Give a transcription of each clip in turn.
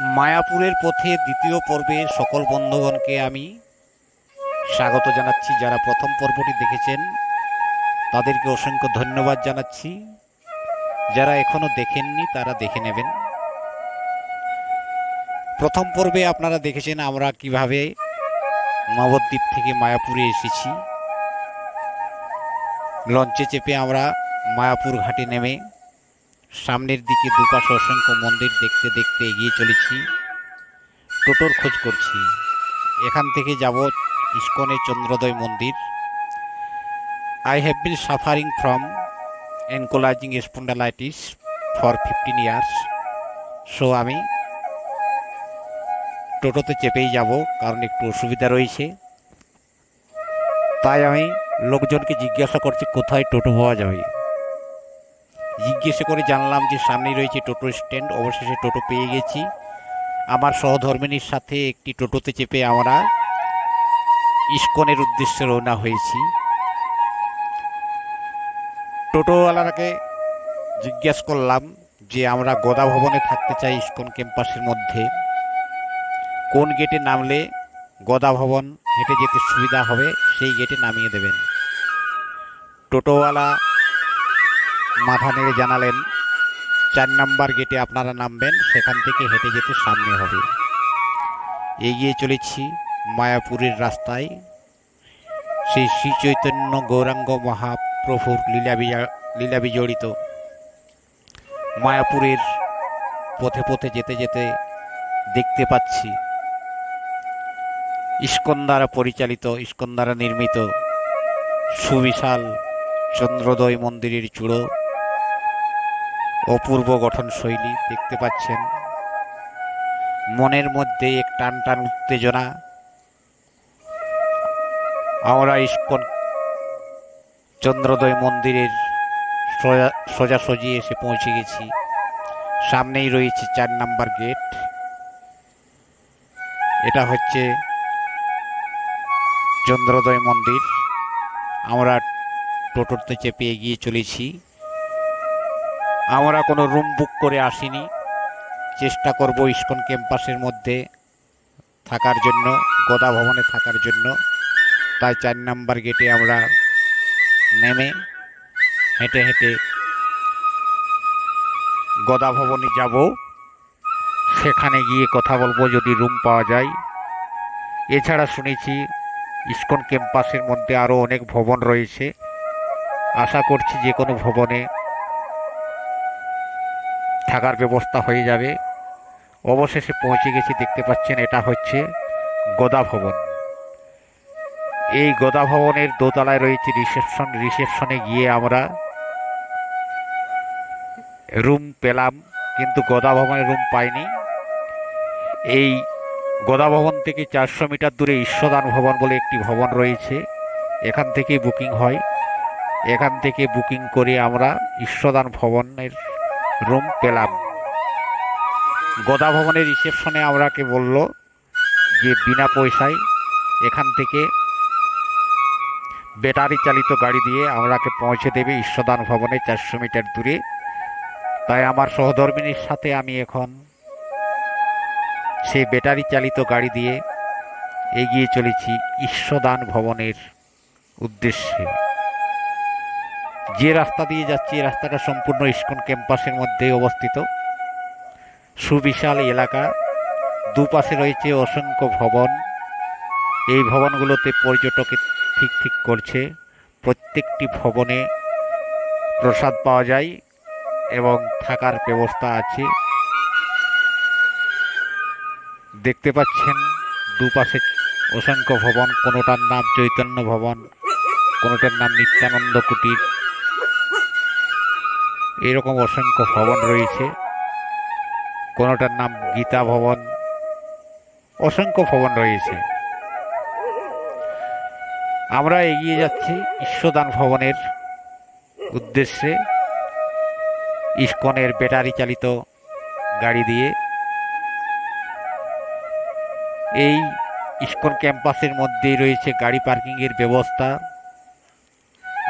মায়াপুরের পথে দ্বিতীয় পর্বে সকল বন্ধুগণকে আমি স্বাগত জানাচ্ছি। যারা প্রথম পর্বটি দেখেছেন, তাদেরকে অসংখ্য ধন্যবাদ জানাচ্ছি। যারা এখনও দেখেননি, তারা দেখে নেবেন। প্রথম পর্বে আপনারা দেখেছেন আমরা কীভাবে নবদ্বীপ থেকে মায়াপুরে এসেছি। লঞ্চে চেপে আমরা মায়াপুর ঘাটে নেমে সামনের দিকে দুপাশে অসংখ্য মন্দির দেখতে দেখতে এগিয়ে চলেছি। টোটোর খোঁজ করছি। এখান থেকে যাব ইস্কনের Chandrodaya Mandir. I have been suffering from ankylosing spondylitis for fifteen years so আমি টোটোতে চেপেই যাব কারণ একটু অসুবিধা রয়েছে। তাই আমি লোকজনকে জিজ্ঞাসা করছি, কোথায় টোটো পাওয়া যাবে? জিজ্ঞেস করে জানলাম যে সামনেই রয়েছে টোটো স্ট্যান্ড, অবশেষে টোটো পেয়ে গেছি। আমার সহধর্মিনীর সাথে একটি টোটোতে চেপে আমরা ইস্কনের উদ্দেশ্যে রওনা হয়েছি। টোটোওয়ালাকে জিজ্ঞেস করলাম যে আমরা গোদা ভবনে থাকতে চাই ইস্কন ক্যাম্পাসের মধ্যে। কোন গেটে নামলে গদা ভবন হেঁটে যেতে সুবিধা হবে সেই গেটে নামিয়ে দেবেন। টোটোওয়ালা মাথা নেড়ে জানালেন, চার নাম্বার গেটে আপনারা নামবেন, সেখান থেকে হেঁটে যেতে সামনে হবে। এগিয়ে চলেছি মায়াপুরের রাস্তায়। সেই শ্রী চৈতন্য গৌরাঙ্গ মহাপ্রভুর লীলা লীলা বিজড়িত। মায়াপুরের পথে পথে যেতে যেতে দেখতে পাচ্ছি ইস্কন দ্বারা পরিচালিত ইস্কন দ্বারা নির্মিত সুবিশাল চন্দ্রোদয় মন্দিরের চূড়ো। অপূর্ব গঠন শৈলী দেখতে পাচ্ছেন। মনের মধ্যে এক টান টান উত্তেজনা। আমরা ইস্কন চন্দ্রোদয় মন্দিরের সোজা- সোজাসুজি এসে পৌঁছে গেছি। সামনেই রয়েছে চার নাম্বার গেট। এটা হচ্ছে চন্দ্রোদয় মন্দির। আমরা টোটোতে চেপে এগিয়ে চলেছি। আমরা কোনো রুম বুক করে আসিনি। চেষ্টা করব ইস্কন ক্যাম্পাসের মধ্যে থাকার জন্য, গোদা ভবনে থাকার জন্য। তাই চার নাম্বার গেটে আমরা নেমে হেঁটে হেঁটে গদা ভবনে যাব। সেখানে গিয়ে কথা বলব যদি রুম পাওয়া যায়। এছাড়া শুনেছি ইস্কন ক্যাম্পাসের মধ্যে আরও অনেক ভবন রয়েছে। আশা করছি যে কোনো ভবনে থাকার ব্যবস্থা হয়ে যাবে। অবশেষে পৌঁছে গেছি, দেখতে পাচ্ছেন এটা হচ্ছে গোদা ভবন। এই গোদা ভবনের দোতলায় রয়েছে রিসেপশন, রিসেপশনে গিয়ে আমরা রুম পেলাম, কিন্তু গোদা ভবনে রুম পাইনি। এই গোদা ভবন থেকে চারশো মিটার দূরে ঈশ্বদান ভবন বলে একটি ভবন রয়েছে। এখান থেকে বুকিং হয়। এখান থেকে বুকিং করে আমরা ঈশ্বদান ভবনের রুম পেলাম। গোদা ভবনের রিসেপশনে আমরাকে বলল যে বিনা পয়সায় এখান থেকে ব্যাটারি চালিত গাড়ি দিয়ে আমরাকে পৌঁছে দেবে ঈশ্বদান ভবনে চারশো মিটার দূরে। তাই আমার সহধর্মিনীর সাথে আমি এখন সেই ব্যাটারি চালিত গাড়ি দিয়ে এগিয়ে চলেছি ঈশ্বদান ভবনের উদ্দেশ্যে। যে রাস্তা দিয়ে যাচ্ছি, এই রাস্তাটা সম্পূর্ণ ইস্কন ক্যাম্পাসের মধ্যে অবস্থিত। সুবিশাল এলাকা। দুপাশে রয়েছে অসংখ্য ভবন। এই ভবনগুলোতে পর্যটকে ঠিক ঠিক করছে। প্রত্যেকটি ভবনে প্রসাদ পাওয়া যায় এবং থাকার ব্যবস্থা আছে। দেখতে পাচ্ছেন দুপাশে অসংখ্য ভবন, কোনোটার নাম চৈতন্য ভবন, কোনোটার নাম নিত্যানন্দ কুটির। এরকম অসংখ্য ভবন রয়েছে। কোনোটার নাম গীতা ভবন। অসংখ্য ভবন রয়েছে। আমরা এগিয়ে যাচ্ছি ঈশ্বদান ভবনের উদ্দেশ্যে। ইস্কনের ব্যাটারি চালিত গাড়ি দিয়ে। এই ইস্কন ক্যাম্পাসের মধ্যেই রয়েছে গাড়ি পার্কিংয়ের ব্যবস্থা।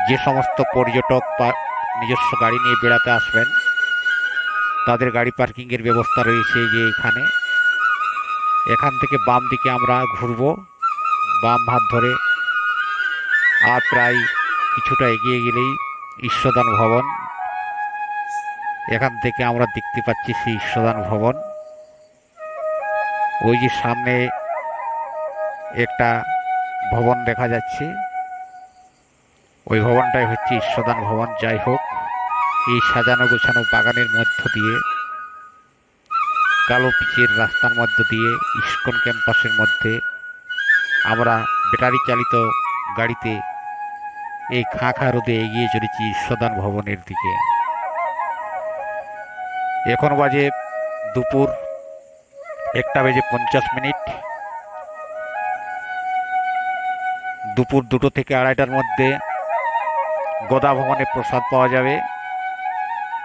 যে সমস্ত পর্যটক নিজস্ব গাড়ি নিয়ে বেড়াতে আসবেন। তাদের গাড়ি পার্কিংয়ের ব্যবস্থা রয়েছে যে এখানে। এখান থেকে বাম দিকে আমরা ঘুরব। বাম হাত ধরে আর প্রায় কিছুটা এগিয়ে গেলেই ঈশ্বরদান ভবন। এখান থেকে আমরা দেখতে পাচ্ছি সেই ঈশ্বরদান ভবন। ওই যে সামনে একটা ভবন দেখা যাচ্ছে। ওই ভবনটাই হচ্ছে ঈশ্বরদান ভবন, যাই হোক। এই সাজানো গোছানো বাগানের মধ্য দিয়ে, কালো পিচের রাস্তার মধ্য দিয়ে, ইস্কন ক্যাম্পাসের মধ্যে আমরা ব্যাটারি চালিত গাড়িতে এই খাঁ খাঁ রোদে এগিয়ে চলেছি ঈশ্বরদান ভবনের দিকে। এখন বাজে দুপুর একটা বেজে পঞ্চাশ মিনিট। দুপুর দুটো থেকে আড়াইটার মধ্যে গদা ভবনে প্রসাদ পাওয়া যাবে।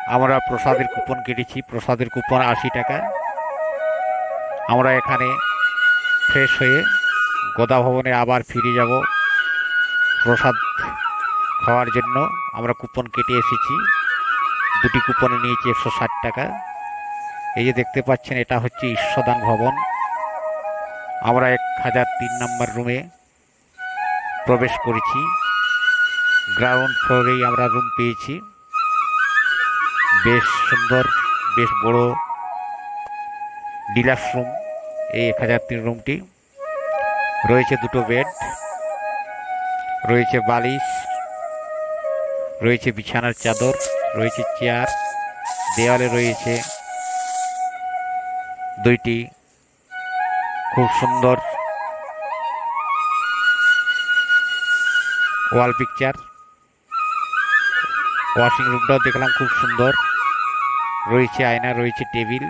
আমরা প্রসাদের কুপন কেটেছি, প্রসাদের কুপন আশি টাকা। আমরা এখানে ফ্রেশ হয়ে গোদা ভবনে আবার ফিরে যাব প্রসাদ খাওয়ার জন্য। আমরা কুপন কেটে এসেছি। দুটি কুপনে নিয়েছি একশো ষাট টাকা। এই যে দেখতে পাচ্ছেন, এটা হচ্ছে ঈশ্বরদান ভবন। আমরা এক হাজার তিন নম্বর রুমে প্রবেশ করেছি। গ্রাউন্ড ফ্লোরেই আমরা রুম পেয়েছি। বেশ সুন্দর, বেশ বড় ডিলাক্স রুম এই এক হাজার তিন রুমটি রয়েছে দুটো বেড রয়েছে বালিশ, রয়েছে বিছানার চাদর, রয়েছে চেয়ার দেওয়ালে রয়েছে দুইটি খুব সুন্দর ওয়াল পিকচার ওয়াশিং রুমটাও দেখলাম খুব সুন্দর। রয়েছে আয়না, রয়েছে টেবিল।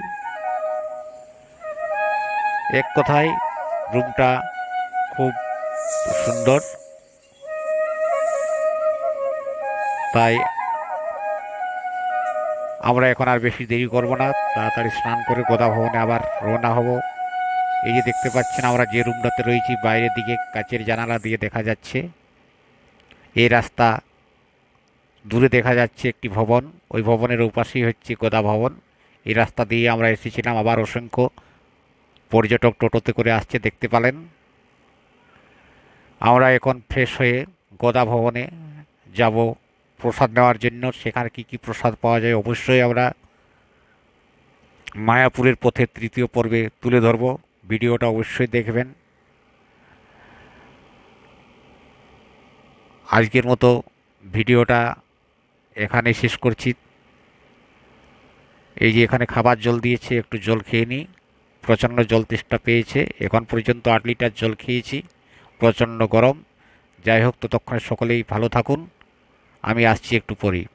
এক কথায় রুমটা খুব সুন্দর। তাই আমরা এখন আর বেশি দেরি করব না। তাড়াতাড়ি স্নান করে গোদা ভবনে আবার রওনা হব। এই যে দেখতে পাচ্ছেন আমরা যে রুমটাতে রয়েছি, বাইরের দিকে কাচের জানালা দিয়ে দেখা যাচ্ছে। এই রাস্তা দূরে দেখা যাচ্ছে একটি ভবন। ওই ভবনের উপাশেই হচ্ছে গোদা ভবন। এই রাস্তা দিয়ে আমরা এসেছিলাম আবার অসংখ্য পর্যটক টোটোতে করে আসছে, দেখতে পালেন। আমরা এখন ফ্রেশ হয়ে গোদা ভবনে যাব প্রসাদ নেওয়ার জন্য। সেখানে কি কি প্রসাদ পাওয়া যায় অবশ্যই আমরা মায়াপুরের পথে তৃতীয় পর্বে তুলে ধরব। ভিডিওটা অবশ্যই দেখবেন। আজকের মতো ভিডিওটা এখানে শেষ করছি। এই যে এখানে খাবার জল দিয়েছে, একটু জল খেয়ে নিই। প্রচণ্ড জল তেষ্টা পেয়েছে। এখন পর্যন্ত আট লিটার জল খেয়েছি। প্রচণ্ড গরম। যাই হোক, ততক্ষণে সকলেই ভালো থাকুন। আমি আসছি একটু পরেই।